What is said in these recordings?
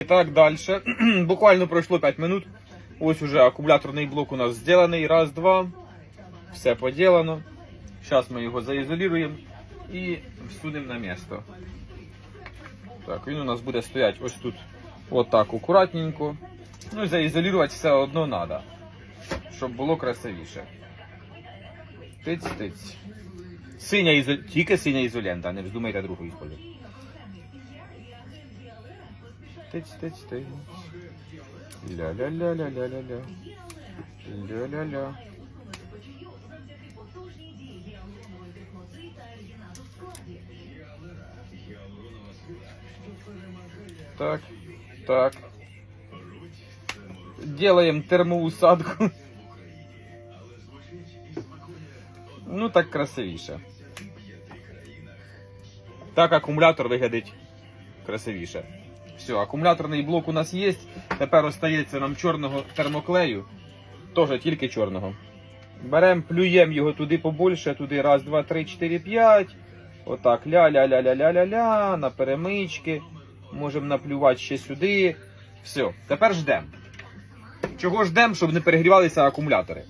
І так далі. Буквально пройшло 5 минут. Ось уже акумуляторний блок у нас зроблений. Раз, два. Все поділено. Зараз ми його заізолюємо і всунемо на місто. Так, він у нас буде стояти ось тут. Отак, акуратненько. Ну і заізолювати все одно треба. Щоб було красивіше. Тиць-тиць. Синя ізо... Тільки синя ізолента, не вздумайте другу ісполювати. Тиць, тиць, тиць. Ля-ля-ля-ля-ля-ля-ля. Ля-ля-ля. Так, так. Делаем термоусадку. Ну так красивіше. Так акумулятор виглядить красивіше. Все, акумуляторний блок у нас є. Тепер остається нам чорного термоклею. Теж тільки чорного. Беремо, плюємо його туди побольше, туди раз, два, три, чотири, п'ять. Отак, ля-ля-ля-ля-ля-ля-ля, на перемички. Можемо наплювати ще сюди. Все, тепер ждемо. Чого ждемо, щоб не перегрівалися акумулятори?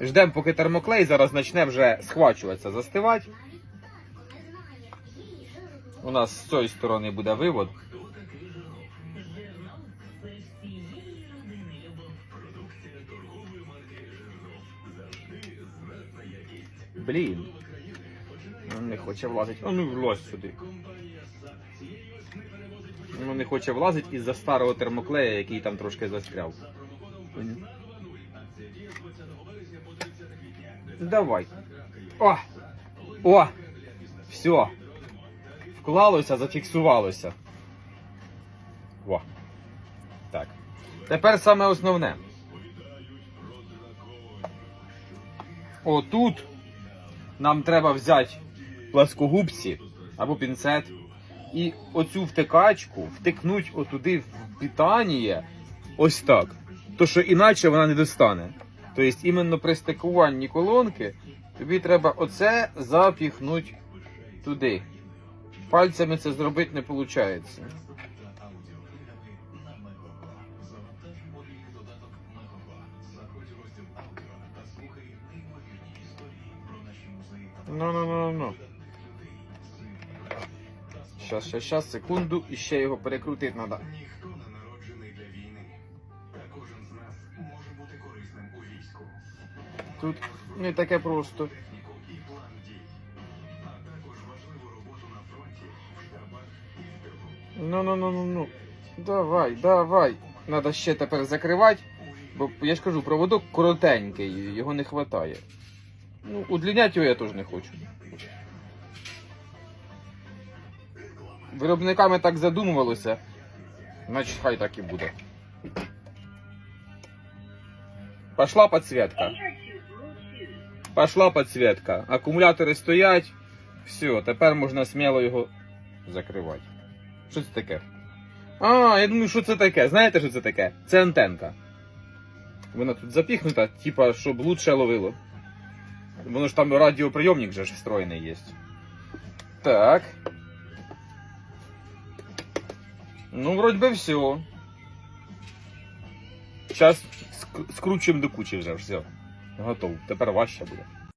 Ждемо, поки термоклей зараз почне вже схвачуватися, застивати. У нас з цієї сторони буде вивод. Блін. Ну, Не хоче влазити. А ну влазь сюди. Ну, не хоче влазити із-за старого термоклея, який там трошки застряв. Давай. О! О! Все. Вклалося, зафіксувалося. О. Так. Тепер саме основне. Отут нам треба взяти пласкогубці або пінцет і оцю втикачку втикнуть отуди в питання ось так. То що іначе вона не достане. Тобто, іменно при стикуванні колонки тобі треба оце запіхнути туди. Пальцями це зробити не виходить. Ну, ну, ну, ну. Щас, щас, щас, секунду, і ще його перекрутити треба. Ніхто не народжений для війни, та кожен з нас може бути корисним у війську. Тут не таке просто. Ну, ну, ну, ну, ну. Давай, давай. Надо ще тепер закривати, бо я ж кажу, проводок коротенький, його не вистачає. Ну, удлиняти його я теж не хочу. Виробниками так задумувалося, значить хай так і буде. Пошла підсвітка. Пошла підсвітка. Акумулятори стоять. Все, тепер можна сміло його закривати. Що це таке? А, я думаю, що це таке. Знаєте, що це таке? Це антенка. Вона тут запіхнута, типа, щоб лучше ловило. Воно ж там радіоприйомник же ж встроєний є. Так. Ну, вроді би все. Зараз скручуємо до кучі вже, все. Готов. Тепер важче буде.